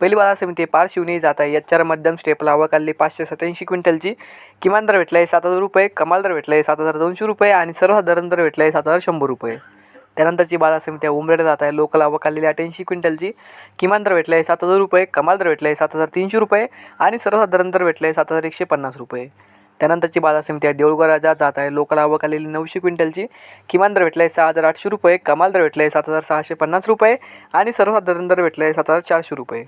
पहिली बाजार समिती पार शिवणी जात आहे. याच्यावर मध्यम स्टेपला आवक पाचशे सत्याऐंशी क्विंटलची. किमान दर भेटला आहे सात हजार रुपये कमाल दर भेटला आहे सात हजार दोनशे रुपये आणि सर्वसाधारण दर भेटला आहे सात हजार शंभर रुपये. त्यानंतरची बाजार समिती उमरेड जात आहे. लोकल आवक आलेली क्विंटलची. किमान दर भेटला आहे सात हजार रुपये कमाल दर भेटला आहे सात हजार तीनशे रुपये आणि सर्वसाधारण दर भेटला आहे सात हजार एकशे पन्नास रुपये. त्यानंतरची बाजार समिती आहे देऊळगाव राजा जात आहे. लोकल आवक आलेली नऊशे क्विंटलची. किमान दर भेटला आहे सहा हजार आठशे रुपये कमाल दर भेटला आहे सात हजार सहाशे पन्नास रुपये आणि सर्वसाधारण दर भेटला आहे सात हजार चारशे रुपये.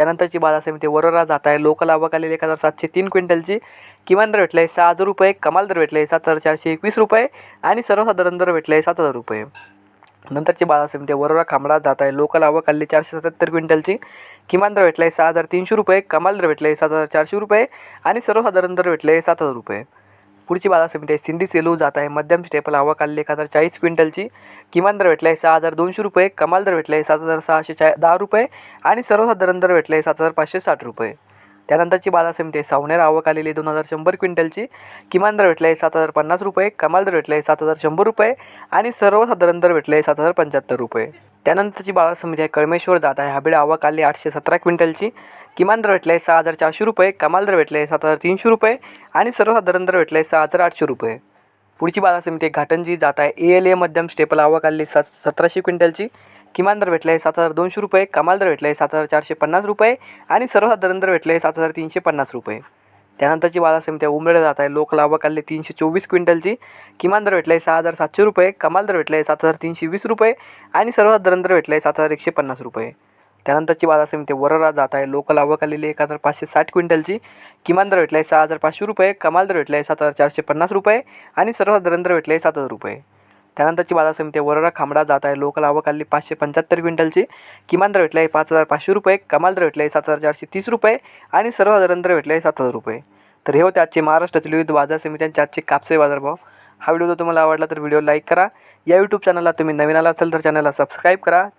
त्यानंतरची बाजार समिती वरोरा जात आहे लोकल आवक आलेली एक हजार सातशे तीन क्विंटलची किमान दर भेटला आहे सहा हजार रुपये कमाल दर भेटला आहे सात हजार चारशे एकवीस रुपये आणि सर्वसाधारण दर भेटला आहे सात हजार रुपये. नंतरची बाजार समिती वरोरा खांबडा जात आहे लोकल आवक आलेली चारशे सत्तर क्विंटलची किमान दर भेटला आहे सहा हजार तीनशे रुपये कमाल दर भेटला आहे सात हजार चारशे रुपये आणि सर्वसाधारण दर भेटलं आहे सात हजार रुपये. पुढची बाजार समिती आहे. सिंधी सेलू जात आहे. मध्यम स्टेपल हवा काढली एक हजार चाळीस क्विंटलची किमान दर भेटला आहे. सहा हजार दोनशे रुपये. कमाल दर भेटला आहे. सात हजार सहाशे चा दहा रुपये आणि सर्वसाधारण दर भेटला आहे. सात हजार पाचशे साठ रुपये. त्यानंतरची बाजार समिती आहे. सावनेर आवक आलेली दोन हजार शंभर क्विंटलची किमान दर भेटला आहे. सात हजार पन्नास रुपये. कमाल दर भेटला आहे. सात हजार शंभर रुपये आणि सर्वसाधारण दर भेटला आहे. सात हजार पंच्याहत्तर रुपये. त्यानंतरची बाजार समिती आहे कळमेश्वर जात आहे. हाबिड आवक आली आठशे सतरा क्विंटलची. किमान दर भेटला आहे सहा हजार चारशे रुपये कमाल दर भेटला आहे सात हजार तीनशे रुपये आणि सर्वसाधारण दर भेटला आहे सहा हजार आठशे रुपये. पुढची बाजार समिती आहे घाटंजी जात आहे. ए एल ए मध्यम स्टेपल आवक आली सात सतराशे क्विंटलची. किमान दर भेटला आहे सात हजार दोनशे रुपये कमाल दर भेटला आहे सात हजार चारशे पन्नास रुपये आणि सर्वसाधारण दर भेटले आहे सात हजार तीनशे पन्नास रुपये. त्यानंतरची बाजार समिती आहे जात आहे. लोक लाभ काढले तीनशे चोवीस क्विंटलची. किमान दर भेटला आहे सहा हजार सातशे रुपये. कमाल दर भेटला आहे सात हजार तीनशे वीस रुपये. आणि सर्वात दर भेटला आहे सात हजार एकशे पन्नास रुपये. त्यानंतरची बाजार समिती वररा जात आहे. लोक लाभ काढलेली एक हजार पाचशे साठ क्विंटलची. किमान दर भेटला आहे सहा हजार पाचशे रुपये. कमाल दर भेटला आहे सात हजार चारशे पन्नास रुपये. आणि सर्वात दर भेटले आहे सात हजार रुपये. त्यानंतरची बाजार समिती वरोरा खांबडा जात आहे. लोकल आवक पाचशे पंच्याहत्तर क्विंटलची. किमान दर भेटला आहे पाच हजार पाचशे रुपये. कमाल दर भेटला आहे सात हजार चारशे तीस रुपये. आणि सर्वसाधारण दर भेटले आहे सात हजार रुपये. तर हे होते आजचे महाराष्ट्रातील विविध बाजार समित्यांचे आजचे कापसे बाजारभाव हा व्हिडिओ जर तुम्हाला आवडला तर व्हिडिओ लाईक करा. या यूट्यूब चॅनलला तुम्ही नवीन आला असेल तर चॅनलला सबस्क्राईब करा.